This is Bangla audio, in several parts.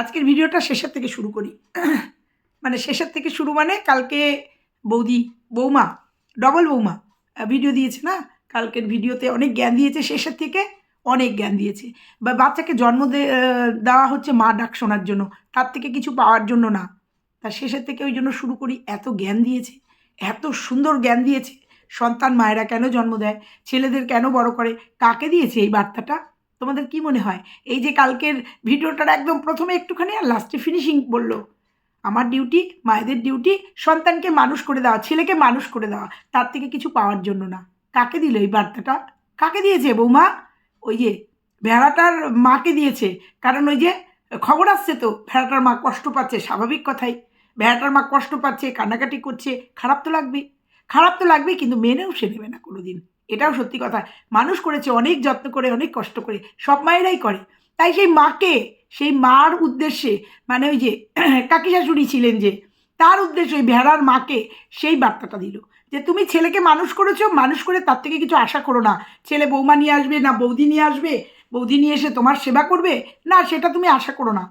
আজকের ভিডিওটা শেষের থেকে শুরু করি। মানে শেষের থেকে শুরু মানে কালকে বৌদি, বৌমা, ডবল বৌমা ভিডিও দিয়েছে না? কালকের ভিডিওতে অনেক জ্ঞান দিয়েছে, শেষের থেকে অনেক জ্ঞান দিয়েছে। বা বাচ্চাকে জন্ম দেওয়া হচ্ছে মা ডাক শোনার জন্য, তার থেকে কিছু পাওয়ার জন্য না। তার শেষের থেকে ওই জন্য শুরু করি, এত জ্ঞান দিয়েছে, এত সুন্দর জ্ঞান দিয়েছে। সন্তান মায়েরা কেন জন্ম দেয়, ছেলেদের কেন বড় করে, কাকে দিয়েছে এই বার্তাটা? তোমাদের কি মনে হয়? এই যে কালকের ভিডিওটার একদম প্রথমে একটুখানি আর লাস্টে ফিনিশিং বলল। আমার ডিউটি মায়েদের ডিউটি সন্তানকে মানুষ করে দেওয়া, ছেলেকে মানুষ করে দেওয়া, তার থেকে কিছু পাওয়ার জন্য না। কাকে দিল এই বার্তাটা? কাকে দিয়েছে বৌমা? ওই যে ভেড়াটার মাকে দিয়েছে। কারণ ওই যে খবর আসছে তো, ভেড়াটার মা কষ্ট পাচ্ছে, স্বাভাবিক কথাই। ভেড়াটার মা কষ্ট পাচ্ছে, কান্নাকাটি করছে, খারাপ তো লাগবেই। খারাপ তো লাগবেই, কিন্তু মেনেও সে নেবে না কোনো দিন এটাও সত্যি কথা। মানুষ করেছে অনেক যত্ন করে, অনেক কষ্ট করে, সব মায়েরাই করে। তাই সেই মাকে, সেই মার উদ্দেশ্যে মানে ওই যে কাকি শাশুড়ি ছিলেন যে, তার উদ্দেশ্যে ওই ভেড়ার মাকে সেই বার্তাটা দিল যে, তুমি ছেলেকে মানুষ করেছ, মানুষ করে তার থেকে কিছু আশা করো না। ছেলে বৌমা নিয়ে আসবে না বৌদি নিয়ে আসবে, বৌদি নিয়ে এসে তোমার সেবা করবে? না, সেটা তুমি আশা করো না।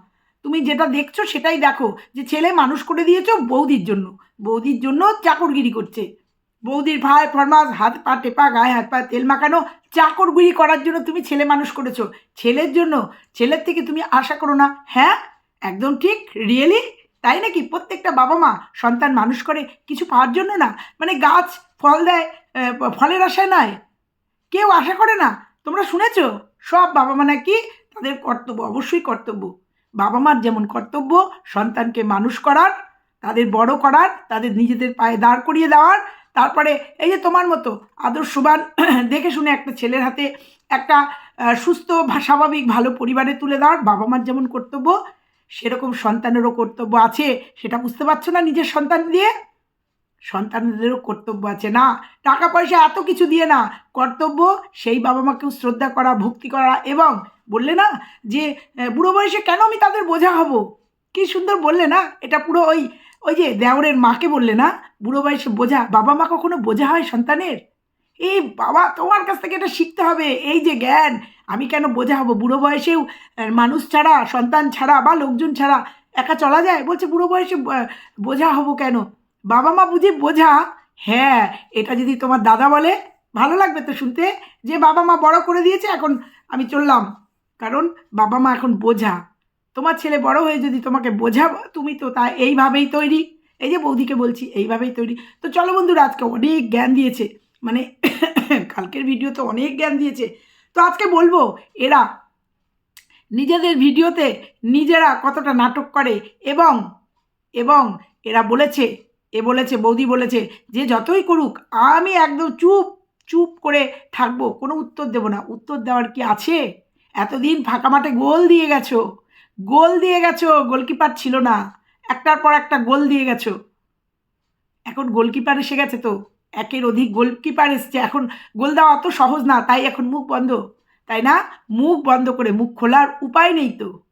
তুমি যেটা দেখছ সেটাই দেখো যে, ছেলে মানুষ করে দিয়েছ বৌদির জন্য। বৌদির জন্য চাকরগিরি করছে। বৌদির ভাই ফরমাস, হাত পা টেপা, গায়ে হাত পা তেল মাখানো, চাকর চাকরগুড়ি করার জন্য তুমি ছেলে মানুষ করেছ। ছেলের জন্য? ছেলের থেকে তুমি আশা করো না। হ্যাঁ? একদম ঠিক? রিয়েলি তাই নাকি? প্রত্যেকটা বাবা মা সন্তান মানুষ করে কিছু পাওয়ার জন্য না? মানে গাছ ফল দেয় ফলের আশায় নয়। কেউ আশা করে না? তোমরা শুনেছ? সব বাবা মা নাকি তাদের কর্তব্য, অবশ্যই কর্তব্য। বাবা মার যেমন কর্তব্য, সন্তানকে মানুষ করার, তাদের বড় করার, তাদের নিজেদের পায়ে দাঁড় করিয়ে দেওয়ার তারপরে এই যে তোমার মতো আদর্শবান দেখে শুনে একটা ছেলের হাতে একটা সুস্থ স্বাভাবিক ভালো পরিবারে তুলে দেওয়ার বাবা মার যেমন কর্তব্য, সেরকম সন্তানেরও কর্তব্য আছে, সেটা বুঝতে পারছ না নিজের সন্তান দিয়ে? সন্তানদেরও কর্তব্য আছে না। টাকা পয়সা এত কিছু দিয়ে না, কর্তব্য সেই বাবা মাকেও শ্রদ্ধা করা, ভক্তি করা এবং বললে না যে বুড়ো বয়সে কেন আমি তাদের বোঝা হব কি সুন্দর বললে না? এটা পুরো ওই ওই যে দেওরের মাকে বললে না? বুড়ো বয়সে বোঝা, বাবা মা কখনো বোঝা হয় সন্তানের? এই বাবা, তোমার কাছ থেকে এটা শিখতে হবে। এই যে জ্ঞান, আমি কেন বোঝা হব? বুড়ো বয়সেও মানুষ ছাড়া, সন্তান ছাড়া বা লোকজন ছাড়া একা চলা যায়? বলছে, বুড়ো বয়সে বোঝা হব কেন? বাবা মা বুঝি বোঝা হ্যাঁ এটা যদি তোমার দাদা বলে, ভালো লাগবে তো শুনতে। যে বাবা মা বড় করে দিয়েছে, এখন আমি চললাম। কারণ বাবা মা এখন বোঝা। তোমার ছেলে বড় হয়ে যদি তোমাকে বোঝাবো, তুমি তো তা এইভাবেই তৈরি। এই যে বৌদিকে বলছি, এইভাবেই তৈরি। তো চলো বন্ধুরা, আজকে অনেক জ্ঞান দিয়েছে। মানে কালকের ভিডিও তো অনেক জ্ঞান দিয়েছে। তো আজকে বলব, এরা নিজেদের ভিডিওতে নিজেরা কতটা নাটক করে এবং এবং এরা বলেছে, এ বলেছে, বৌদি বলেছে, যে যতই করুক, আমি একদম চুপ চুপ করে থাকব, কোনো উত্তর দেব না। উত্তর দেওয়ার কি আছে? এতদিন ফাঁকা মাঠে গোল দিয়ে গেছো। গোল দিয়ে গেছো, গোলকিপার ছিল না। একটার পর একটা গোল দিয়ে গেছো। এখন গোলকিপার এসে গেছে তো। একের অধিক গোলকিপার এসছে। এখন গোল দেওয়া অত সহজ না, তাই এখন মুখ বন্ধ। তাই না? মুখ বন্ধ করে মুখ খোলার উপায় নেই তো।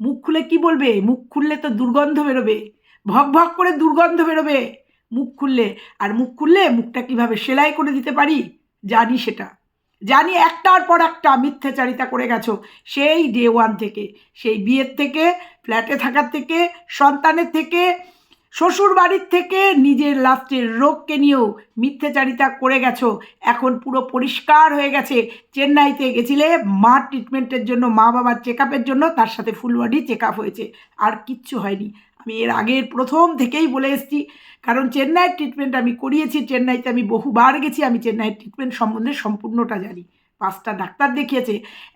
মুখ খুলে কি বলবে? মুখ খুললে তো দুর্গন্ধ বেরোবে। ভক ভক করে দুর্গন্ধ বেরোবে। মুখ খুললে, আর মুখ খুললে মুখটা কীভাবে সেলাই করে দিতে পারি? জানি সেটা। জানি একটার পর একটা মিথ্যাচারিতা করে গেছো। সেই ডে ওয়ান থেকে, সেই বিয়ের থেকে ফ্ল্যাটে থাকার থেকে, সন্তানের থেকে শ্বশুর বাড়ির থেকে নিজের লাস্টের রোগকে নিয়েও মিথ্যাচারিতা করে গেছো। এখন পুরো পরিষ্কার হয়ে গেছে। চেন্নাইতে গেছিলে, মা ট্রিটমেন্টের জন্য, মা বাবার চেক জন্য, তার সাথে ফুল বডি চেক হয়েছে। আর কিচ্ছু হয়নি। আমি এর আগের প্রথম থেকেই বলে এসেছি, কারণ চেন্নাইয়ের ট্রিটমেন্ট আমি করিয়েছি, চেন্নাইতে আমি বহুবার গেছি, আমি চেন্নাইয়ের ট্রিটমেন্ট সম্বন্ধে সম্পূর্ণটা জানি। পাঁচটা ডাক্তার দেখিয়েছে,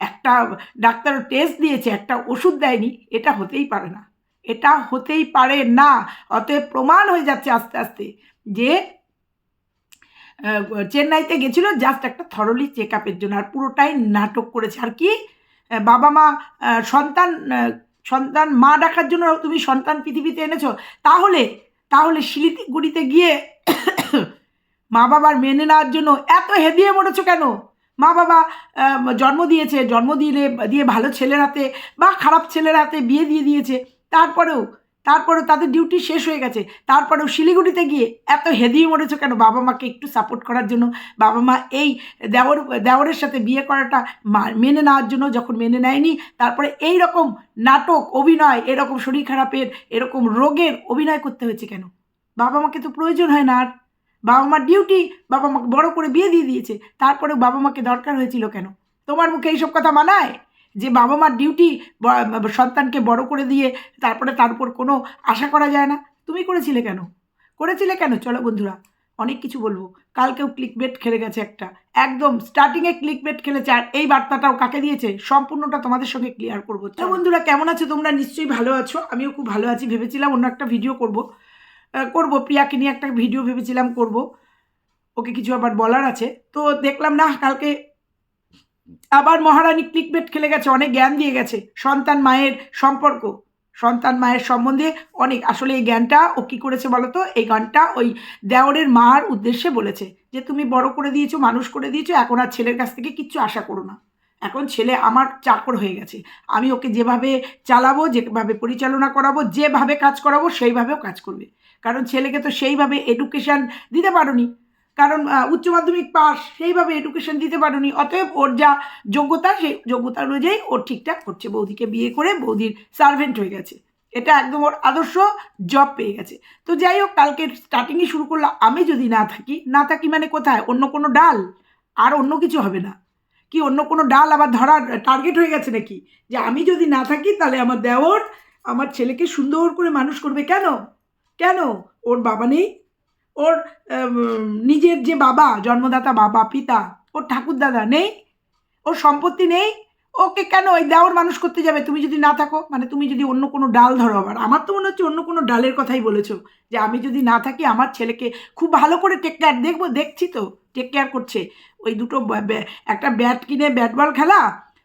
একটা ডাক্তার টেস্ট দিয়েছে, একটা ওষুধ দেয়নি, এটা হতেই পারে না। এটা হতেই পারে না, অতএব প্রমাণ হয়ে যাচ্ছে আস্তে আস্তে যে চেন্নাইতে গেছিল জাস্ট একটা থরলি চেক আপের জন্য, আর পুরোটাই নাটক করেছে। আর কি বাবা মা সন্তান সন্তান মা ডাকার জন্য তুমি সন্তান পৃথিবীতে এনেছো, তাহলে তাহলে শিলিগুড়িতে গিয়ে মা বাবার মেনে নেওয়ার জন্য এত হেদিয়ে মরেছো কেন? মা বাবা জন্ম দিয়েছে, জন্ম দিলে, দিয়ে ভালো ছেলের হাতে বা খারাপ ছেলের হাতে বিয়ে দিয়ে দিয়েছে, তারপরেও তারপরেও তাদের ডিউটি শেষ হয়ে গেছে। তারপরেও শিলিগুড়িতে গিয়ে এত হেদিয়ে মরেছো কেন? বাবা মাকে একটু সাপোর্ট করার জন্য। বাবা মা এই দেওর, দেওরের সাথে বিয়ে করাটা মেনে নেওয়ার জন্য যখন মেনে নেয়নি, তারপরে এই রকম নাটক, অভিনয়, এরকম শরীর খারাপের, এরকম রোগের অভিনয় করতে হয়েছে কেন? বাবা মাকে তো প্রয়োজন হয় না আর। বাবা মার ডিউটি বাবা মাকে বড় করে বিয়ে দিয়ে দিয়েছে। তারপরে বাবা মাকে দরকার হয়েছিল কেন? তোমার মুখে এইসব কথা মানায়? যে বাবা মার ডিউটি সন্তানকে বড় করে দিয়ে তারপরে তার উপর কোনো আশা করা যায় না। তুমি করেছিলে কেন? করেছিলে কেন? চলো বন্ধুরা অনেক কিছু বলব। কালকেও ক্লিক বেট খেলে গেছে একটা। একদম স্টার্টিংয়ে ক্লিক বেট খেলেছে আর এই বার্তাটাও কাকে দিয়েছে? সম্পূর্ণটা তোমাদের সঙ্গে ক্লিয়ার করব। তো বন্ধুরা কেমন আছো? তোমরা নিশ্চয়ই ভালো আছো। আমিও খুব ভালো আছি। ভেবেছিলাম অন্য একটা ভিডিও করব। করব। প্রিয়াকে নিয়ে একটা ভিডিও ভেবেছিলাম করব। ওকে কিছু আবার বলার আছে। তো দেখলাম না কালকে আবার মহারানী ক্লিকবেট খেলে গেছে, অনেক জ্ঞান দিয়ে গেছে। সন্তান মায়ের সম্পর্ক, সন্তান মায়ের সম্বন্ধে অনেক। আসলে এই জ্ঞানটা ও কী করেছে বলো তো? এই গানটা ওই দেওরের মার উদ্দেশ্যে বলেছে যে, তুমি বড় করে দিয়েছ, মানুষ করে দিয়েছ, এখন আর ছেলের কাছ থেকে কিচ্ছু আশা করো না। এখন ছেলে আমার চাকর হয়ে গেছে। আমি ওকে যেভাবে চালাবো, যেভাবে পরিচালনা করাবো, যেভাবে কাজ করাবো, সেইভাবেও কাজ করবে। কারণ ছেলেকে তো সেইভাবে এডুকেশান দিতে পারোনি। কারণ উচ্চ মাধ্যমিক পাস সেইভাবে এডুকেশন দিতে পারোনি, অতএব ওর যা যোগ্যতা, সেই যোগ্যতা অনুযায়ী ওর ঠিকঠাক করছে। বৌদিকে বিয়ে করে বৌদির সার্ভেন্ট হয়ে গেছে। এটা একদম ওর আদর্শ জব পেয়ে গেছে। তো যাই হোক, কালকে স্টার্টিংয়ে শুরু করল। আমি যদি না থাকি না থাকি মানে কোথায়? অন্য কোনো ডাল? আর অন্য কিছু হবে না। কি অন্য কোনো ডাল আবার ধরার টার্গেট হয়ে গেছে নাকি? যে আমি যদি না থাকি, তাহলে আমার দেওর আমার ছেলেকে সুন্দর করে মানুষ করবে কেন? কেন? ওর বাবা নেই ওর নিজের যে বাবা, জন্মদাতা বাবা, পিতা, ওর ঠাকুর দাদা নেই, ওর সম্পত্তি নেই, ওকে কেন ওই দেওর মানুষ করতে যাবে? তুমি যদি না থাকো মানে তুমি যদি অন্য কোনো ডাল ধরো আবার। আমার তো মনে হচ্ছে অন্য কোনো ডালের কথাই বলেছ, যে আমি যদি না থাকি, আমার ছেলেকে খুব ভালো করে টেক কেয়ার দেখব, দেখছি তো টেক কেয়ার করছে। ওই দুটো একটা ব্যাট কিনে ব্যাট বল খেলা,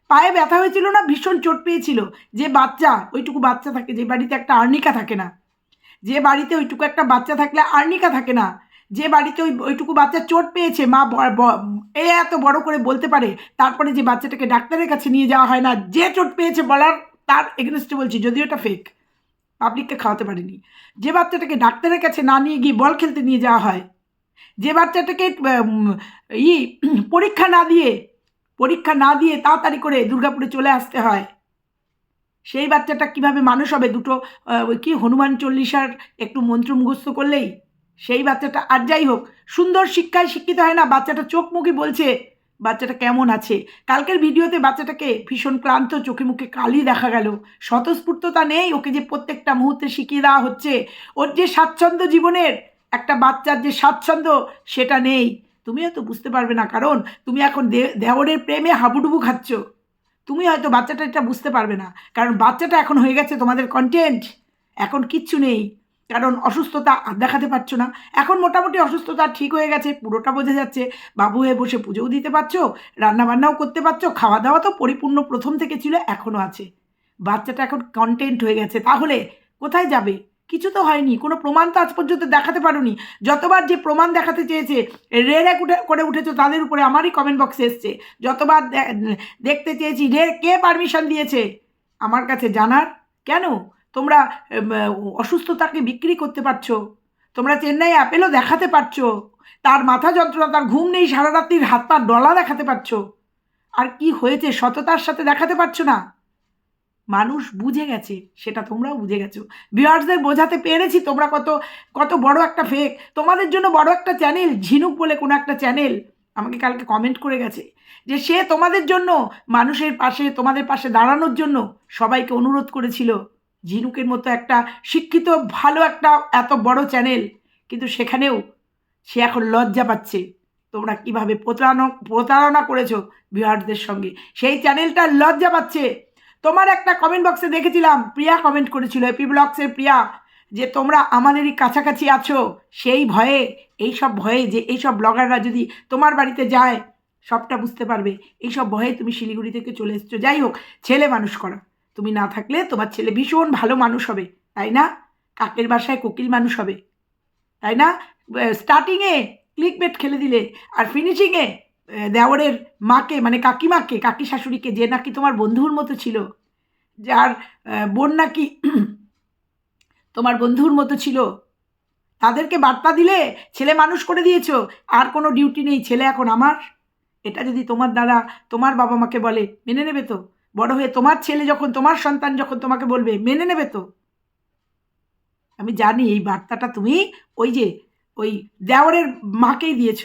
পায়ে ব্যথা হয়েছিল না, ভীষণ চোট পেয়েছিল। যে বাচ্চা, ওইটুকু বাচ্চা থাকে, যে বাড়িতে একটা আর্নিকা থাকে না যে বাড়িতে ওইটুকু একটা বাচ্চা থাকলে আর্নিকা থাকে না, যে বাড়িতে ওই ওইটুকু বাচ্চা চোট পেয়েছে, মা এ এত বড় করে বলতে পারে, তারপরে যে বাচ্চাটাকে ডাক্তারের কাছে নিয়ে যাওয়া হয় না, যে চোট পেয়েছে বলার তার এগেনস্টে বলছি, যদিও এটা ফেক পাবলিককে খাওয়াতে পারিনি। যে বাচ্চাটাকে ডাক্তারের কাছে না নিয়ে গিয়ে বল খেলতে নিয়ে যাওয়া হয়, যে বাচ্চাটাকে ই, পরীক্ষা না দিয়ে, পরীক্ষা না দিয়ে তাড়াতাড়ি করে দুর্গাপুরে চলে আসতে হয় সেই বাচ্চাটা কীভাবে মানুষ হবে? দুটো ওই কি হনুমান চল্লিশার একটু মন্ত্র মুখস্থ করলেই? সেই বাচ্চাটা আর যাই হোক, সুন্দর শিক্ষায় শিক্ষিত হয় না, বাচ্চাটা চোখ মুখে বলছে, বাচ্চাটা কেমন আছে? কালকের ভিডিওতে বাচ্চাটাকে ভীষণ ক্লান্ত চোখে মুখে কালি দেখা গেল। স্বতঃস্ফূর্ততা নেই, ওকে যে প্রত্যেকটা মুহূর্তে শিখিয়ে দেওয়া হচ্ছে। ওর যে স্বাচ্ছন্দ্য জীবনের একটা বাচ্চার যে স্বাচ্ছন্দ্য, সেটা নেই। তুমিও তো বুঝতে পারবে না, কারণ তুমি এখন দেওরের প্রেমে হাবুডুবু খাচ্ছ। তুমি হয়তো বাচ্চাটা এটা বুঝতে পারবে না। কারণ বাচ্চাটা এখন হয়ে গেছে তোমাদের কন্টেন্ট এখন কিচ্ছু নেই। কারণ অসুস্থতা আর দেখাতে পারছ না। এখন মোটামুটি অসুস্থতা ঠিক হয়ে গেছে, পুরোটা বোঝা যাচ্ছে। বাবু হয়ে বসে পুজোও দিতে পারছ, রান্নাবান্নাও করতে পারছ খাওয়া দাওয়া তো পরিপূর্ণ প্রথম থেকে ছিল এখনও আছে। বাচ্চাটা এখন কন্টেন্ট হয়ে গেছে। তাহলে কোথায় যাবে? কিছু তো হয়নি, কোনো প্রমাণ তো আজ পর্যন্ত দেখাতে পারোনি। যতবার যে প্রমাণ দেখাতে চেয়েছে রে রে উঠে, করে উঠেছো তাদের উপরে আমারই কমেন্ট বক্সে এসছে। যতবার দেখতে চেয়েছি, রে, কে পারমিশন দিয়েছে? আমার কাছে জানার? কেন? তোমরা অসুস্থতাকে বিক্রি করতে পারছ। তোমরা চেন্নাই অ্যাপেলও দেখাতে পারছ। তার মাথা যন্ত্রণা, তার ঘুম নেই সারা রাত্রির হাত পা ডলা দেখাতে পারছ। আর কি হয়েছে? সততার সাথে দেখাতে পারছ না? মানুষ বুঝে গেছে, সেটা তোমরাও বুঝে গেছো। ভিউয়ার্সদের বোঝাতে পেরেছি তোমরা কত কত বড় একটা ফেক তোমাদের জন্য বড় একটা চ্যানেল ঝিনুক বলে কোনো একটা চ্যানেল আমাকে কালকে কমেন্ট করে গেছে, যে সে তোমাদের জন্য, মানুষের পাশে, তোমাদের পাশে দাঁড়ানোর জন্য সবাইকে অনুরোধ করেছিল। ঝিনুকের মতো একটা শিক্ষিত, ভালো একটা, এত বড় চ্যানেল কিন্তু সেখানেও সে এখন লজ্জা পাচ্ছে। তোমরা কীভাবে প্রতারণা প্রতারণা করেছ ভিউয়ার্সদের সঙ্গে? সেই চ্যানেলটা লজ্জা পাচ্ছে। তোমার একটা কমেন্ট বক্সে দেখেছিলাম। প্রিয়া কমেন্ট করেছিল, এপি ব্লগসের প্রিয়া, যে তোমরা আমাদেরই কাছাকাছি আছো, সেই ভয়ে, এই সব ভয়ে যে এইসব ব্লগাররা যদি তোমার বাড়িতে যায়, সবটা বুঝতে পারবে। এইসব ভয়ে তুমি শিলিগুড়ি থেকে চলে এসছো। যাই হোক, ছেলে মানুষ করা। তুমি না থাকলে তোমার ছেলে ভীষণ ভালো মানুষ হবে, তাই না? কাকের বাসায় কোকিল মানুষ হবে, তাই না? স্টার্টিংয়ে ক্লিক বেট খেলে দিলে, আর ফিনিশিংয়ে দেওরের মাকে মানে কাকিমাকে, কাকি শাশুড়িকে, যে নাকি তোমার বন্ধুর মতো ছিল, যার বোন নাকি তোমার বন্ধুর মতো ছিল, তাদেরকে বার্তা দিলে ছেলে মানুষ করে দিয়েছ, আর কোনো ডিউটি নেই, ছেলে এখন আমার। এটা যদি তোমার দাদা, তোমার বাবা মাকে বলে, মেনে নেবে তো? বড় হয়ে তোমার ছেলে যখন, তোমার সন্তান যখন তোমাকে বলবে, মেনে নেবে তো? আমি জানি এই বার্তাটা তুমি ওই যে, ওই দেওয়ারের মাকেই দিয়েছ।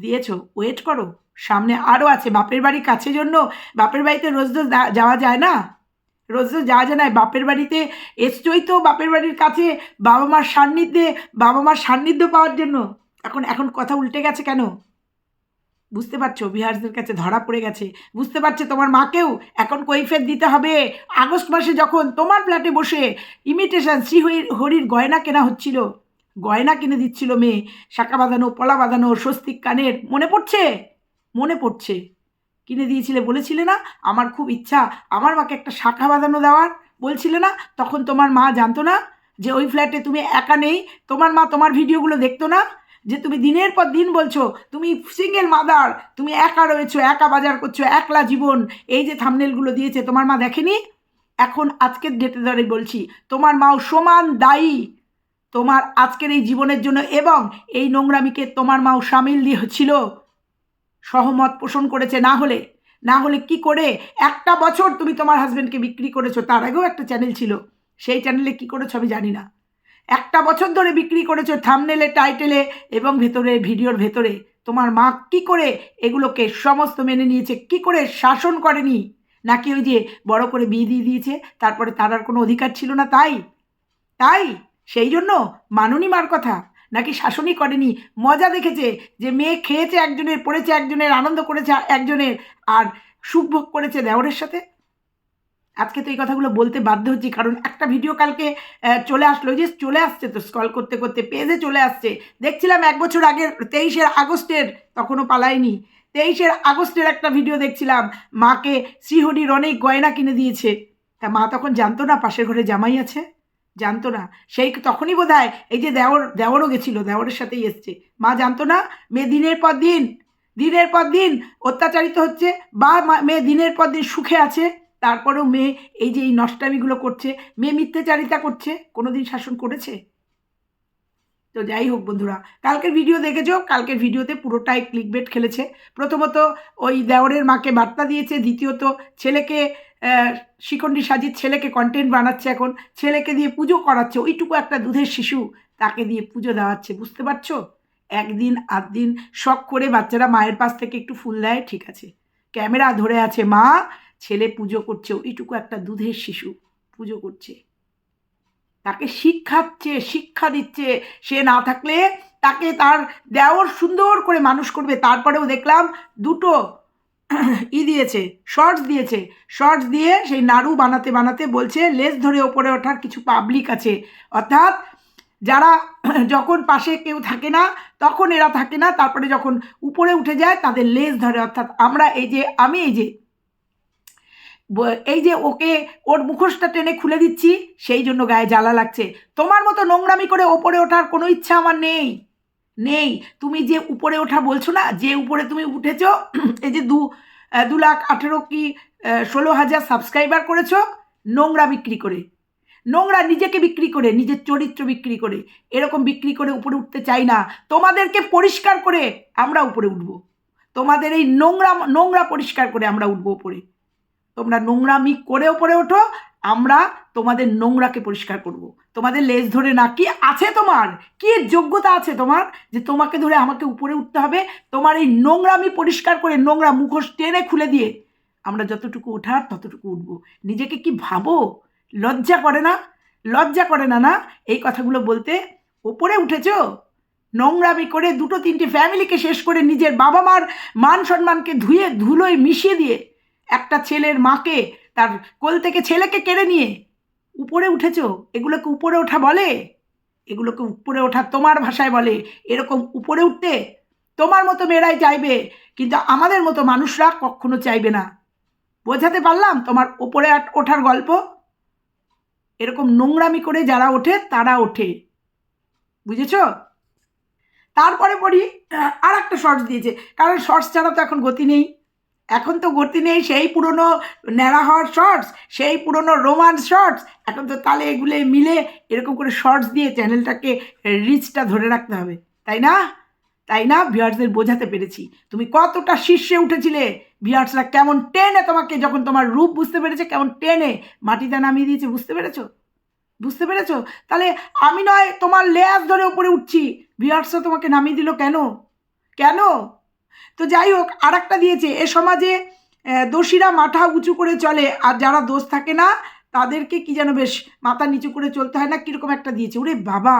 দিয়েছ। ওয়েট করো। সামনে আরও আছে। বাপের বাড়ি কাছে জন্য বাপের বাড়িতে রোজ রোজ যাওয়া যায় না? রোজ রোজ যাওয়া যায় না? বাপের বাড়িতে এসছই তো বাপের বাড়ির কাছে বাবা মার সান্নিধ্যে, বাবা মার সান্নিধ্য পাওয়ার জন্য। এখন এখন কথা উল্টে গেছে কেন? বুঝতে পারছ? বিহারদের কাছে ধরা পড়ে গেছে। বুঝতে পারছে তোমার মাকেও? এখন কৈফের দিতে হবে। আগস্ট মাসে যখন তোমার ফ্ল্যাটে বসে ইমিটেশন শ্রী হরি- হরির গয়না কেনা হচ্ছিল গয়না কিনে দিচ্ছিল মেয়ে শাঁকা বাঁধানো, পলা বাঁধানো, স্বস্তিক কানের, মনে পড়ছে? মনে পড়ছে। কিনে দিয়েছিলে বলেছিলে না? আমার খুব ইচ্ছা। আমার মাকে একটা শাঁখা বাঁধানো দেওয়ার? বলছিলে না? তখন তোমার মা জানতো না যে ওই ফ্ল্যাটে তুমি একা নেই? তোমার মা তোমার ভিডিওগুলো দেখতো না? যে তুমি দিনের পর দিন বলছো, তুমি সিঙ্গেল মাদার তুমি একা রয়েছো, একা বাজার করছ, একলা জীবন। এই যে থামনেলগুলো দিয়েছে, তোমার মা দেখেনি? এখন আজকের ডেটে ধরে বলছি, তোমার মাও সমান দায়ী। তোমার আজকের এই জীবনের জন্য এবং এই নোংরামিকে তোমার মাও সামিল দিয়েছিল। সহমত পোষণ করেছে না হলে। না হলে কি করে? একটা বছর তুমি তোমার হাজব্যান্ডকে বিক্রি করেছ, তার আগেও একটা চ্যানেল ছিল। সেই চ্যানেলে কি করেছ আমি জানি না। একটা বছর ধরে বিক্রি করেছ থামনেলে টাইটেলে এবং ভেতরে ভিডিওর ভেতরে। তোমার মা কি করে এগুলোকে সমস্ত মেনে নিয়েছে? কি করে শাসন করেনি? নাকি ওই যে বড় করে বিয়ে দিয়ে দিয়েছে, তারপরে তার আর কোনো অধিকার ছিল না তাই? তাই? সেই জন্য মানুনি মার কথা। নাকি শাসনই করেনি। মজা দেখেছে যে মেয়ে খেয়েছে একজনের, পড়েছে একজনের, আনন্দ করেছে একজনের, আর সুখ ভোগ করেছে দেওরের সাথে। আজকে তো এই কথাগুলো বলতে বাধ্য হচ্ছি, কারণ একটা ভিডিও কালকে চলে আসলো। যে চলে আসছে তো স্কল করতে করতে পেজে চলে আসছে। দেখছিলাম এক বছর আগের, তেইশের আগস্টের, তখনও পালায়নি। তেইশের আগস্টের একটা ভিডিও দেখছিলাম, মাকে শ্রীহরির অনেক গয়না কিনে দিয়েছে। তা মা তখন জানতো না পাশের ঘরে জামাই আছে? জানতো না। সেই তখনই বোধ হয় এই যে দেওর, দেওরও গেছিল, দেওরের সাথেই এসছে। মা জানতো না, মেয়ে দিনের পর দিন, দিনের পর দিন অত্যাচারিত হচ্ছে, বা মেয়ে দিনের পর দিন সুখে আছে, তারপরেও মেয়ে এই যে এই নষ্টামিগুলো করছে, মেয়ে মিথ্যাচারিতা করছে কোনো দিন শাসন করেছে? তো যাই হোক বন্ধুরা, কালকের ভিডিও দেখেছ? কালকের ভিডিওতে পুরোটাই ক্লিকবেট খেলেছে। প্রথমত ওই দেওরের মাকে বার্তা দিয়েছে, দ্বিতীয়ত ছেলেকে শিখণ্ডী সাজির ছেলেকে কন্টেন্ট বানাচ্ছে এখন, ছেলেকে দিয়ে পুজো করাচ্ছে, ওইটুকু একটা দুধের শিশু তাকে দিয়ে পুজো দেওয়াচ্ছে, বুঝতে পারছ? একদিন আধ দিন শখ করে বাচ্চারা মায়ের পাশ থেকে একটু ফুল দেয়, ঠিক আছে। ক্যামেরা ধরে আছে, মা, ছেলে পুজো করছে, ওইটুকু একটা দুধের শিশু পুজো করছে। তাকে শিক্ষাচ্ছে, শিক্ষা দিচ্ছে, সে না থাকলে তাকে তার দেওর সুন্দর করে মানুষ করবে। তারপরেও দেখলাম দুটো ই দিয়েছে শর্টস দিয়েছে। শর্টস দিয়ে সেই নাড়ু বানাতে বানাতে বলছে, লেজ ধরে ওপরে ওঠার কিছু পাবলিক আছে। অর্থাৎ যারা যখন পাশে কেউ থাকে না, তখন এরা থাকে না, তারপরে যখন উপরে উঠে যায়, তাদের লেজ ধরে। অর্থাৎ আমরা এই যে, আমি এই যে এই যে ওকে, ওর মুখোশটা টেনে খুলে দিচ্ছি, সেই জন্য গায়ে জ্বালা লাগছে। তোমার মতো নোংরামি করে ওপরে ওঠার কোনো ইচ্ছা আমার নেই। নেই। তুমি যে উপরে ওঠা বলছো না, যে উপরে তুমি উঠেছ, এই যে দু দু লাখ আঠেরো কি ষোলো হাজার সাবস্ক্রাইবার করেছ, নোংরা বিক্রি করে। নোংরা নিজেকে বিক্রি করে, নিজের চরিত্র বিক্রি করে। এরকম বিক্রি করে উপরে উঠতে চাই না। তোমাদেরকে পরিষ্কার করে আমরা উপরে উঠবো। তোমাদের এই নোংরা নোংরা পরিষ্কার করে আমরা উঠবো উপরে। তোমরা নোংরামি করে ওপরে ওঠো আমরা তোমাদের নোংরাকে পরিষ্কার করব। তোমাদের লেজ ধরে না, কি আছে তোমার? কি যোগ্যতা আছে তোমার? যে তোমাকে ধরে আমাকে উপরে উঠতে হবে, তোমার এই নোংরামি পরিষ্কার করে, নোংরা মুখোশ টেনে খুলে দিয়ে আমরা যতটুকু ওঠার ততটুকু উঠবো। নিজেকে কি ভাবো? লজ্জা করে না? লজ্জা করে না না? এই কথাগুলো বলতে ওপরে উঠেছো? নোংরামি করে দুটো তিনটে ফ্যামিলিকে শেষ করে নিজের বাবা মার মান সম্মানকে ধুয়ে, ধুলোয় মিশিয়ে দিয়ে একটা ছেলের মাকে তার কোল থেকে ছেলেকে কেড়ে নিয়ে। উপরে উঠেছো? এগুলোকে উপরে ওঠা বলে? এগুলোকে উপরে ওঠা তোমার ভাষায় বলে। এরকম উপরে উঠতে তোমার মতো মেয়েরাই চাইবে, কিন্তু আমাদের মতো মানুষরা কখনো চাইবে না। বোঝাতে পারলাম তোমার ওপরে ওঠার গল্প? এরকম নোংরামি করে যারা ওঠে, তারা ওঠে। বুঝেছ? তারপরে পড়ি আর একটা শর্টস দিয়েছে। কারণ শর্টস ছাড়া তো এখন গতি নেই। এখন তো গতি নেই, সেই পুরনো ন্যাড়া হওয়ার শর্টস সেই পুরনো রোমান্স শর্টস এখন তো তালে এগুলো মিলে এরকম করে শর্টস দিয়ে চ্যানেলটাকে রিচটা ধরে রাখতে হবে। তাই না? তাই না? ভিউয়ার্সদের বোঝাতে পেরেছি। তুমি কতটা শীর্ষে উঠেছিলে? ভিউয়ার্সরা কেমন টেনে তোমাকে যখন তোমার রূপ বুঝতে পেরেছে, কেমন টেনে মাটিতে নামিয়ে দিয়েছে, বুঝতে পেরেছ? বুঝতে পেরেছ? তাহলে আমি নয়, তোমার লেয়াস ধরে উপরে উঠছি। ভিউয়ার্সরা তোমাকে নামিয়ে দিল কেন? কেন? তো যাই হোক আর দিয়েছে, এ সমাজে দোষীরা মাথা উঁচু করে চলে, আর যারা দোষ থাকে না, তাদেরকে কি যেন বেশ মাথা নিচু করে চলতে হয় না, কীরকম একটা দিয়েছে। ওরে বাবা,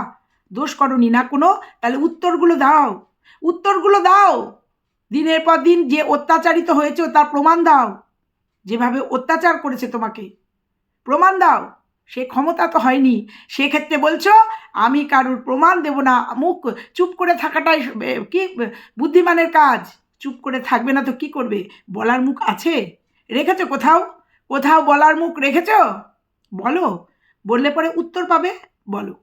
দোষ করনি না কোনো? তাহলে উত্তরগুলো দাও উত্তরগুলো দাও। দিনের পর দিন যে অত্যাচারিত হয়েছে, তার প্রমাণ দাও। যেভাবে অত্যাচার করেছে তোমাকে, প্রমাণ দাও। সে ক্ষমতা তো হয়নি। সেক্ষেত্রে বলছো আমি কারুর প্রমাণ দেব না। মুখ চুপ করে থাকাটাই কি বুদ্ধিমানের কাজ। চুপ করে থাকবে না তো কি করবে? বলার মুখ আছে? রেখেছো কোথাও? কোথাও বলার মুখ রেখেছো? বলো। বললে পরে উত্তর পাবে? বলো।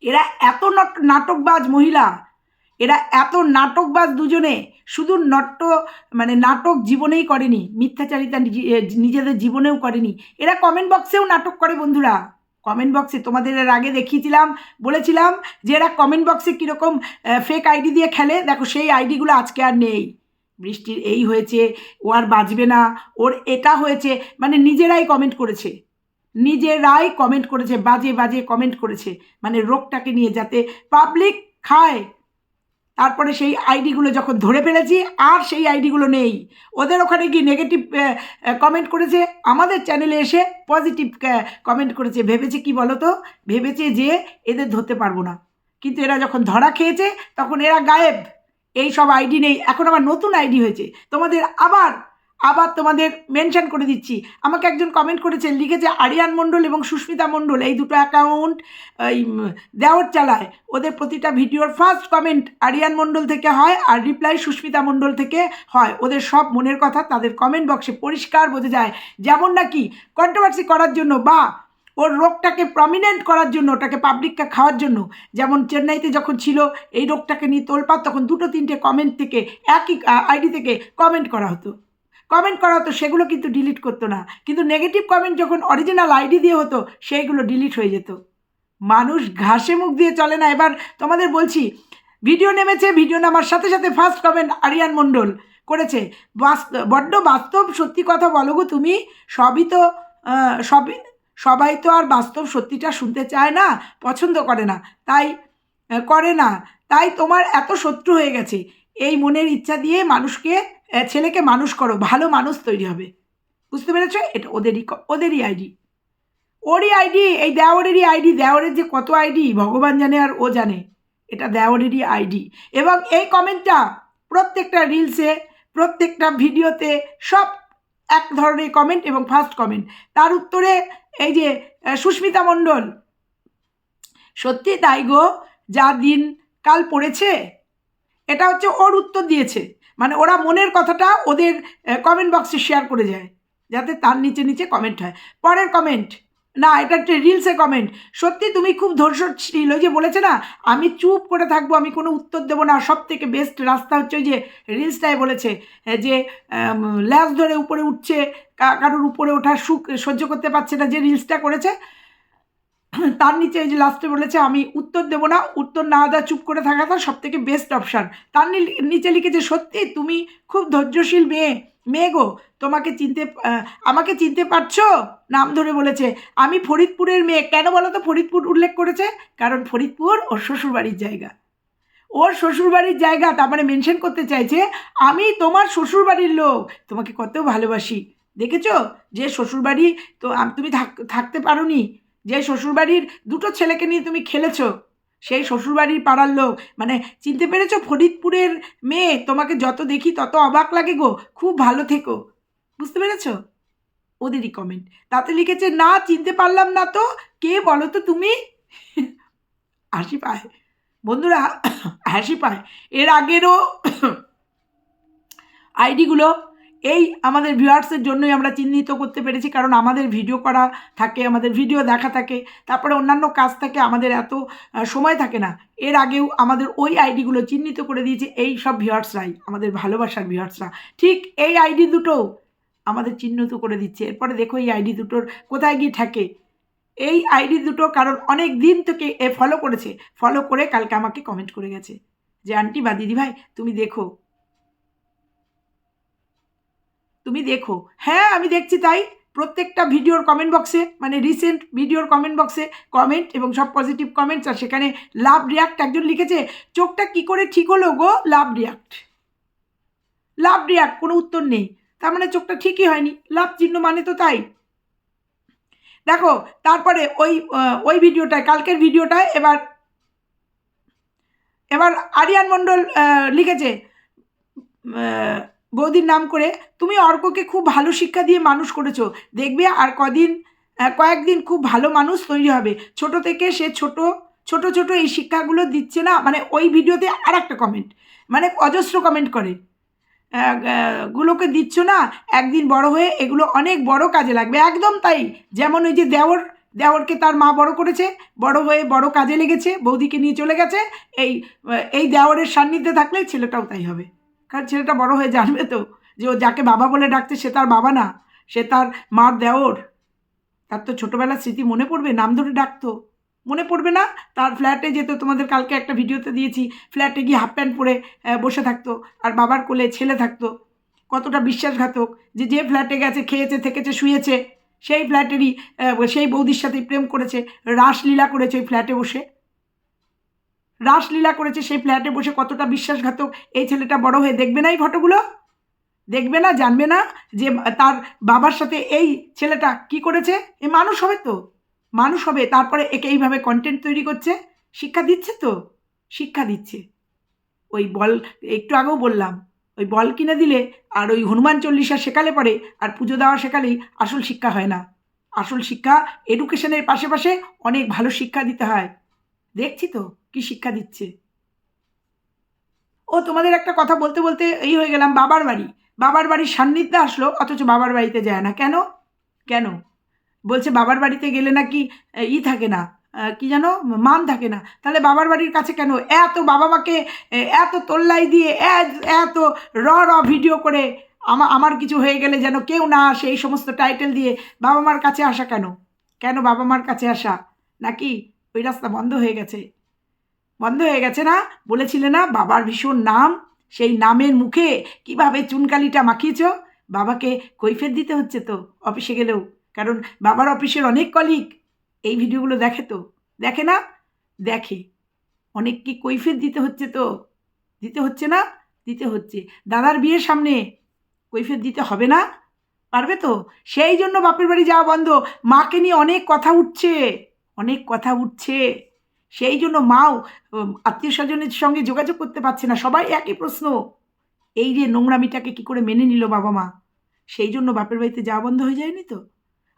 এরা এত নট- নাটকবাজ মহিলা। এরা এত নাটকবাজ দুজনে। শুধু নট্য মানে নাটক জীবনেই করেনি। মিথ্যাচারিতা নিজি- নিজেদের জীবনেও করেনি। এরা কমেন্ট বক্সেও নাটক করে বন্ধুরা। কমেন্ট বক্সে তোমাদের এর আগে দেখিয়েছিলাম, বলেছিলাম যে এরা কমেন্ট বক্সে কীরকম ফেক আইডি দিয়ে খেলে। দেখো, সেই আইডিগুলো আজকে আর নেই। বৃষ্টির এই হয়েছে, ও আর বাঁচবে না, ওর এটা হয়েছে। মানে নিজেরাই কমেন্ট করেছে। নিজেরাই কমেন্ট করেছে, বাজে বাজে কমেন্ট করেছে। মানে রোগটাকে নিয়ে যাতে পাবলিক খায়। তারপরে সেই আইডিগুলো যখন ধরে ফেলেছি, আর সেই আইডিগুলো নেই। ওদের ওখানে কি নেগেটিভ কমেন্ট করেছে। আমাদের চ্যানেলে এসে পজিটিভ কমেন্ট করেছে। ভেবেছে কি বলো তো ভেবেছে যে এদের ধরতে পারব না। কিন্তু এরা যখন ধরা খেয়েছে, তখন এরা গায়েব। এই সব আইডি নেই। এখন আবার নতুন আইডি হয়েছে। তোমাদের আবার আবার তোমাদের মেনশন করে দিচ্ছি। আমাকে একজন কমেন্ট করেছে, লিখেছে আরিয়ান মণ্ডল এবং সুস্মিতা মণ্ডল, এই দুটো অ্যাকাউন্ট এই দেওয়ার চালায়। ওদের প্রতিটা ভিডিওর ফার্স্ট কমেন্ট আরিয়ান মণ্ডল থেকে হয় আর রিপ্লাই সুস্মিতা মণ্ডল থেকে হয়। ওদের সব মনের কথা তাদের কমেন্ট বক্সে পরিষ্কার বোঝা যায়। যেমন নাকি কন্ট্রোভার্সি করার জন্য বা ওর রোগটাকে প্রমিনেন্ট করার জন্য, ওটাকে পাবলিককে খাওয়ার জন্য, যেমন চেন্নাইতে যখন ছিল, এই রোগটাকে নিয়ে তোলপাত তখন দুটো তিনটে কমেন্ট থেকে, একই আইডি থেকে কমেন্ট করা হতো। কমেন্ট করা হতো, সেগুলো কিন্তু ডিলিট করতো না। কিন্তু নেগেটিভ কমেন্ট যখন অরিজিনাল আইডি দিয়ে হতো, সেইগুলো ডিলিট হয়ে যেত। মানুষ ঘাসে মুখ দিয়ে চলে না। এবার তোমাদের বলছি ভিডিও নেমেছে ভিডিও নামার সাথে সাথে ফার্স্ট কমেন্ট আরিয়ান মণ্ডল করেছে। বড্ড বাস্তব সত্যি কথা বলো গো তুমি, সবই তো সবই, সবাই তো আর বাস্তব সত্যিটা শুনতে চায় না, পছন্দ করে না। তাই করে না। তাই তোমার এত শত্রু হয়ে গেছে। এই মনের ইচ্ছা দিয়ে মানুষকে ছেলেকে মানুষ করো, ভালো মানুষ তৈরি হবে। বুঝতে পেরেছ? এটা ওদেরই ওদেরই আইডি ওরই আইডি এই দেওয়ারেরই আইডি দেওয়ারের যে কত আইডি ভগবান জানে আর ও জানে। এটা দেওয়ারেরই আইডি এবং এই কমেন্টটা প্রত্যেকটা রিলসে, প্রত্যেকটা ভিডিওতে সব এক ধরনের কমেন্ট এবং ফার্স্ট কমেন্ট। তার উত্তরে এই যে সুস্মিতা মণ্ডল, সত্যি তাই গো, যা দিন কাল পড়েছে? এটা হচ্ছে ওর উত্তর দিয়েছে। মানে ওরা মনের কথাটা ওদের কমেন্ট বক্সে শেয়ার করে যায়, যাতে তার নিচে নিচে কমেন্ট হয়। পরের কমেন্ট না, এটা একটা রিলসে কমেন্ট সত্যি তুমি খুব ধৈর্যশীল, ওই যে বলেছে না, আমি চুপ করে থাকব, আমি কোনো উত্তর দেবো না। সব থেকে বেস্ট রাস্তা হচ্ছে ওই যে রিলসটায় বলেছে যে ল্যাস ধরে উপরে উঠছে কারোর উপরে ওঠার সুখ সহ্য করতে পারছে না, যে রিলসটা করেছে তার নিচে এই যে লাস্টে বলেছে, আমি উত্তর দেবো না, উত্তর না দেওয়া, চুপ করে থাকাটা সব থেকে বেস্ট অপশান তার নি- নিচে লিখেছে, সত্যি, তুমি খুব ধৈর্যশীল মেয়ে। মেয়ে গো, তোমাকে চিনতে আমাকে চিনতে পারছ? নাম ধরে বলেছে, আমি ফরিদপুরের মেয়ে। কেন বলো তো? ফরিদপুর উল্লেখ করেছে? কারণ ফরিদপুর ওর শ্বশুরবাড়ির জায়গা। ওর শ্বশুরবাড়ির জায়গা, তার মানে মেনশন করতে চাইছে, আমি তোমার শ্বশুরবাড়ির লোক। তোমাকে কত ভালোবাসি। দেখেছ? যে শ্বশুরবাড়ি তো তুমি থাক- থাকতে পারোনি। যে শ্বশুরবাড়ির দুটো ছেলেকে নিয়ে তুমি খেলেছো, সেই শ্বশুরবাড়ির পাড়ার লোক মানে চিনতে পেরেছ? ফরিদপুরের মেয়ে, তোমাকে যত দেখি তত অবাক লাগে গো, খুব ভালো থেকো। বুঝতে পেরেছ? ওদেরই কমেন্ট তাতে লিখেছে, না, চিনতে পারলাম না তো, কে বলো তো তুমি? হাসি পায়। বন্ধুরা, হাসি পায়। এর আগেরও আইডিগুলো এই আমাদের ভিউয়ার্সের জন্যই আমরা চিহ্নিত করতে পেরেছি, কারণ আমাদের ভিডিও করা থাকে, আমাদের ভিডিও দেখা থাকে, তারপরে অন্যান্য কাজ থাকে আমাদের এত সময় থাকে না। এর আগেও আমাদের ওই আইডিগুলো চিহ্নিত করে দিয়েছে এই সব ভিউয়ার্সরাই আমাদের ভালোবাসার ভিউয়ার্সরা ঠিক এই আইডি দুটো আমাদের চিহ্নিত করে দিচ্ছে। এরপরে দেখো এই আইডি দুটোর কোথায় গিয়ে থাকে। এই আইডি দুটো কারণ অনেক দিন থেকে এ ফলো করেছে। ফলো করে কালকে আমাকে কমেন্ট করে গেছে যে, আন্টি বা দিদি ভাই তুমি দেখো তুমি দেখো। হ্যাঁ আমি দেখছি তাই। প্রত্যেকটা ভিডিওর কমেন্ট বক্সে মানে রিসেন্ট ভিডিওর কমেন্ট বক্সে কমেন্ট এবং সব পজিটিভ কমেন্টস আর সেখানে লাভ রিয়াক্ট একজন লিখেছে, চোখটা কি করে ঠিক হলো গো? লাভ রিয়াক্ট লাভ রিয়াক্ট কোনো উত্তর নেই। তার মানে চোখটা ঠিকই হয়নি। লাভ চিহ্ন মানে তো তাই। দেখো, তারপরে ওই ওই ভিডিওটায়, কালকের ভিডিওটায় এবার এবার আরিয়ান মণ্ডল লিখেছে বৌদির নাম করে তুমি অর্ককে খুব ভালো শিক্ষা দিয়ে মানুষ করেছ। দেখবে আর কদিন কয়েকদিন খুব ভালো মানুষ তৈরি হবে। ছোট থেকে সে ছোট ছোট ছোট এই শিক্ষাগুলো দিচ্ছে না মানে ওই ভিডিওতে আর একটা কমেন্ট মানে অজস্র কমেন্ট করে। গুলোকে দিচ্ছ না, একদিন বড় হয়ে এগুলো অনেক বড় কাজে লাগবে। একদম তাই, যেমন ওই যে দেওর, দেওরকে তার মা বড় করেছে, বড় হয়ে বড় কাজে লেগেছে, বৌদিকে নিয়ে চলে গেছে, এই এই দেওরের সান্নিধ্যে থাকলে ছেলেটাও তাই হবে। কারণ ছেলেটা বড় হয়ে জানবে তো যে ও যাকে বাবা বলে ডাকছে সে তার বাবা না, সে তার মার দেওর। তার তো ছোটোবেলার স্মৃতি মনে পড়বে, নাম ধরে ডাকতো। মনে পড়বে না? তার ফ্ল্যাটে যেত, তোমাদের কালকে একটা ভিডিওতে দিয়েছি, ফ্ল্যাটে গিয়ে হাফ প্যান্ট পরে বসে থাকতো। আর বাবার কোলে ছেলে থাকতো। কতটা বিশ্বাসঘাতক যে যে ফ্ল্যাটে গেছে, খেয়েছে, থেকেছে, শুয়েছে, সেই ফ্ল্যাটেরই সেই বৌদির সাথে প্রেম করেছে, রাসলীলা করেছে ওই ফ্ল্যাটে বসে। রাসলীলা করেছে সেই ফ্ল্যাটে বসে কতটা বিশ্বাসঘাতক এই ছেলেটা বড় হয়ে দেখবে না এই ফটোগুলো? দেখবে না, জানবে না যে তার বাবার সাথে এই ছেলেটা কি করেছে? এ মানুষ হবে তো। মানুষ হবে, তারপরে একে এইভাবে কন্টেন্ট তৈরি করছে। শিক্ষা দিচ্ছে তো। শিক্ষা দিচ্ছে। ওই বল, একটু আগেও বললাম, ওই বল কিনে দিলে আর ওই হনুমান চল্লিশা শেখালে পরে আর পুজো দেওয়া শেখালেই আসল শিক্ষা হয় না। আসল শিক্ষা এডুকেশনের পাশে পাশে অনেক ভালো শিক্ষা দিতে হয়। দেখছি তো। কি শিক্ষা দিচ্ছে? ও তোমাদের একটা কথা বলতে বলতে এই হয়ে গেলাম বাবার বাড়ি। বাবার বাড়ির সান্নিধ্যে আসলো, অথচ বাবার বাড়িতে যায় না। কেন? কেন? বলছে বাবার বাড়িতে গেলে নাকি ই থাকে না কি জানো? মান থাকে না। তাহলে বাবার বাড়ির কাছে কেন? এত বাবা মাকে এত তোল্লাই দিয়ে এত র র ভিডিও করে আমা, আমার কিছু হয়ে গেলে যেন কেউ না আসে, এই সমস্ত টাইটেল দিয়ে বাবা মার কাছে আসা কেন? কেন বাবা মার কাছে আসা? নাকি ওই রাস্তা বন্ধ হয়ে গেছে? বন্ধ হয়ে গেছে না? বলেছিলে না বাবার ভীষণ নাম? সেই নামের মুখে কীভাবে চুনকালিটা মাখিয়েছ? বাবাকে কৈফের দিতে হচ্ছে তো অফিসে গেলেও। কারণ বাবার অফিসের অনেক কলিগ এই ভিডিওগুলো দেখে তো। দেখে না? দেখে। অনেক কি কৈফের দিতে হচ্ছে তো? দিতে হচ্ছে না? দিতে হচ্ছে। দাদার বিয়ের সামনে কৈফের দিতে হবে না? পারবে তো? সেই জন্য বাপের বাড়ি যাওয়া বন্ধ। মাকে নিয়ে অনেক কথা উঠছে। অনেক কথা উঠছে। সেই জন্য মাও আত্মীয় স্বজনের সঙ্গে যোগাযোগ করতে পারছে না। সবাই একই প্রশ্ন। এই যে নোংরামিটাকে কি করে মেনে নিল বাবা মা? সেই জন্য বাপের বাড়িতে যাওয়া বন্ধ হয়ে যায়নি তো?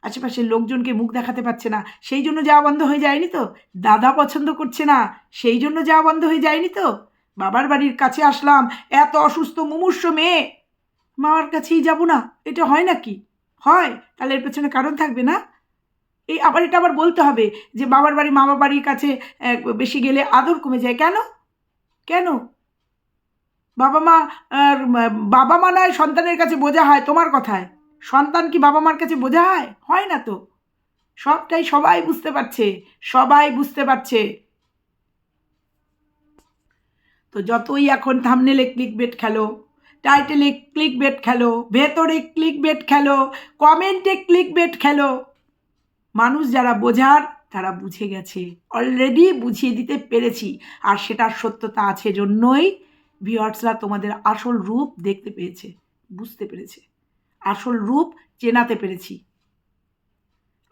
আশেপাশের লোকজনকে মুখ দেখাতে পারছে না। সেই জন্য যাওয়া বন্ধ হয়ে যায়নি তো? দাদা পছন্দ করছে না। সেই জন্য যাওয়া বন্ধ হয়ে যায়নি তো? বাবার বাড়ির কাছে আসলাম, এত অসুস্থ মুমূর্ষ মেয়ে। মামার কাছেই যাব না। এটা হয় নাকি? হয়। তাহলে এর পেছনে কারণ থাকবে না? এই আবার এটা আবার বলতে হবে যে বাবার বাড়ি মামা বাড়ির কাছে বেশি গেলে আদর কমে যায়। কেন? কেন? বাবা মা বাবা মা নয়, সন্তানের কাছে বোঝা হয় তোমার কথায়। সন্তান কি বাবা মার কাছে বোঝা হয়? হয় না তো। সবটাই সবাই বুঝতে পারছে, সবাই বুঝতে পারছে। তো যতই এখন থামনেলে ক্লিক বেট খেলো টাইটেলে ক্লিক বেট খেলো, ভেতরে ক্লিক বেট খেলো কমেন্টে ক্লিক বেট খেলো মানুষ যারা বোঝার, তারা বুঝে গেছে। অলরেডি বুঝিয়ে দিতে পেরেছি। আর সেটার সত্যতা আছে জন্যই ভিওয়ার্সরা তোমাদের আসল রূপ দেখতে পেয়েছে, বুঝতে পেরেছে। আসল রূপ চেনাতে পেরেছি।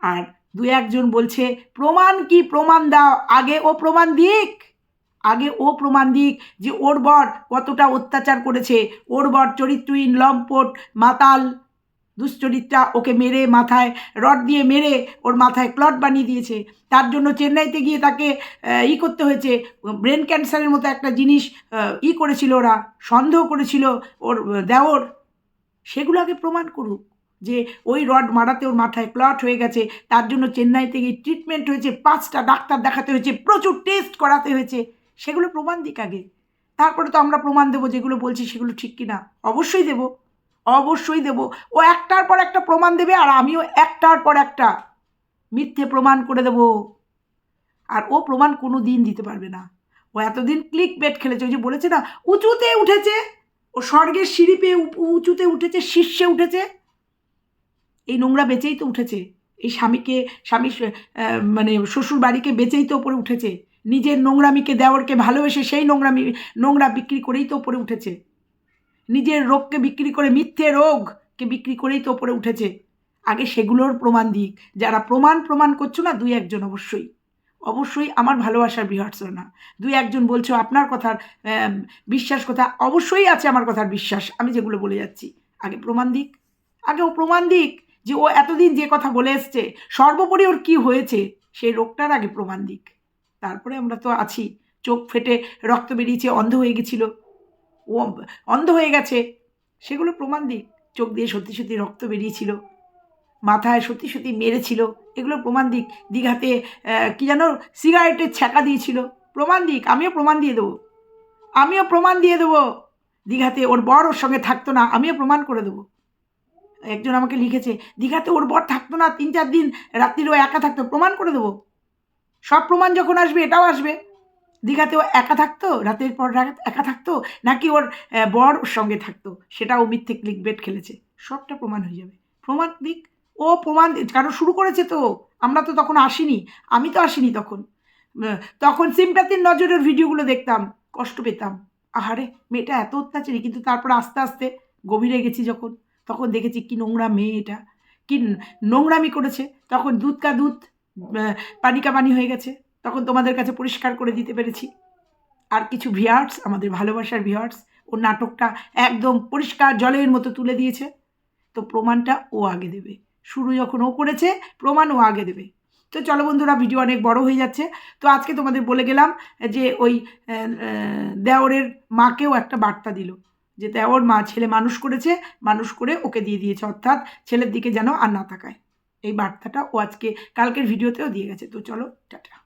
আর দু একজন বলছে, প্রমাণ কি প্রমাণ দাও? আগে ও প্রমাণ দিক। আগে ও প্রমাণ দিক যে ওর বর কতটা অত্যাচার করেছে। ওর বর চরিত্রহীন, লম্পট, মাতাল দুশ্চরিত্রা ওকে মেরে মাথায় রড দিয়ে মেরে ওর মাথায় ক্লট বানিয়ে দিয়েছে। তার জন্য চেন্নাইতে গিয়ে তাকে ই করতে হয়েছে। ব্রেন ক্যান্সারের মতো একটা জিনিস ই করেছিল ওরা, সন্দেহ করেছিল ওর দেওর। সেগুলো আগে প্রমাণ করুক যে ওই রড মারাতে ওর মাথায় ক্লট হয়ে গেছে। তার জন্য চেন্নাইতে গিয়ে ট্রিটমেন্ট হয়েছে, পাঁচটা ডাক্তার দেখাতে হয়েছে, প্রচুর টেস্ট করাতে হয়েছে। সেগুলো প্রমাণ দিক আগে। তারপরে তো আমরা প্রমাণ দেবো যেগুলো বলছি সেগুলো ঠিক কিনা। অবশ্যই দেব। অবশ্যই দেব। ও একটার পর একটা প্রমাণ দেবে আর আমিও একটার পর একটা মিথ্যে প্রমাণ করে দেব। আর ও প্রমাণ কোনো দিন দিতে পারবে না। ও এতদিন ক্লিক বেট খেলেছে। ওই যে বলেছে না, উঁচুতে উঠেছে। ও স্বর্গের সিঁড়ি পেয়ে উঁচুতে উঠেছে, শীর্ষে উঠেছে। এই নোংরা বেঁচেই তো উঠেছে। এই স্বামীকে, স্বামী মানে শ্বশুর বাড়িকে বেচেই তো ওপরে উঠেছে। নিজের নোংরামিকে দেওয়ারকে ভালোবেসে সেই নোংরামি নোংরা বিক্রি করেই তো ওপরে উঠেছে। নিজের রোগকে বিক্রি করে, মিথ্যে রোগকে বিক্রি করেই তো ওপরে উঠেছে। আগে সেগুলোর প্রমাণ দিক। যারা প্রমাণ প্রমাণ করছ না, দুই একজন অবশ্যই। অবশ্যই আমার ভালোবাসার বিহার্স না দুই একজন বলছো আপনার কথার বিশ্বাস কথা, অবশ্যই আছে আমার কথার বিশ্বাস। আমি যেগুলো বলে যাচ্ছি। আগে প্রমাণ দিক। আগে ও প্রমাণ দিক যে ও এতদিন যে কথা বলে এসছে, সর্বোপরি ওর কী হয়েছে, সেই রোগটার আগে প্রমাণ দিক। তারপরে আমরা তো আছি। চোখ ফেটে রক্ত বেরিয়েছে, অন্ধ হয়ে গেছিল। ও অন্ধ হয়ে গেছে। সেগুলো প্রমাণ দিক। চোখ দিয়ে সত্যি সত্যি রক্ত বেরিয়েছিল। মাথায় সত্যি সত্যি মেরেছিল। এগুলো প্রমাণ দিক। দীঘাতে কী যেন সিগারেটের ছ্যাঁকা দিয়েছিল। প্রমাণ দিক। আমিও প্রমাণ দিয়ে দেবো। আমিও প্রমাণ দিয়ে দেবো। দীঘাতে ওর বর ওর সঙ্গে থাকতো না। আমিও প্রমাণ করে দেবো। একজন আমাকে লিখেছে, দীঘাতে ওর বর থাকতো না। তিন চার দিন রাত্রির ও একা থাকতো। প্রমাণ করে দেবো। সব প্রমাণ যখন আসবে, এটাও আসবে। দীঘাতে ও একা থাকতো? রাতের পর রাত একা থাকতো? নাকি ওর বর ওর সঙ্গে থাকতো? সেটাও মিথ্যে ক্লিক বেট খেলেছে। সবটা প্রমাণ হয়ে যাবে। প্রমাণ দিক ও প্রমাণ কারণ শুরু করেছে তো। আমরা তো তখন আসিনি। আমি তো আসিনি তখন। তখন সিম্প্যাথির নজরের ভিডিওগুলো দেখতাম কষ্ট পেতাম। আহারে মেয়েটা এত অত্যাচারী কিন্তু তারপর আস্তে আস্তে গভীরে গেছি যখন। তখন দেখেছি কি নোংরা মেয়ে এটা। কি নোংরামি করেছে। তখন দুধ কা দুধ আহ, পানি কা পানি হয়ে গেছে। তখন তোমাদের কাছে পরিষ্কার করে দিতে পেরেছি। আর কিছু ভিয়ার্স আমাদের ভালোবাসার ভিয়ার্স ও নাটকটা একদম পরিষ্কার জলের মতো তুলে দিয়েছে। তো প্রমাণটা ও আগে দেবে। শুরু যখন ও করেছে, প্রমাণ ও আগে দেবে। তো চলো বন্ধুরা ভিডিও অনেক বড় হয়ে যাচ্ছে। তো আজকে তোমাদের বলে গেলাম যে ওই দেওরের মাকেও একটা বার্তা দিল যে দেওর মা ছেলে মানুষ করেছে, মানুষ করে ওকে দিয়ে দিয়েছে। অর্থাৎ ছেলের দিকে যেন আর না তাকায়। এই বার্তাটা ও আজকে, কালকের ভিডিওতেও দিয়ে গেছে। তো চলো, টাটা।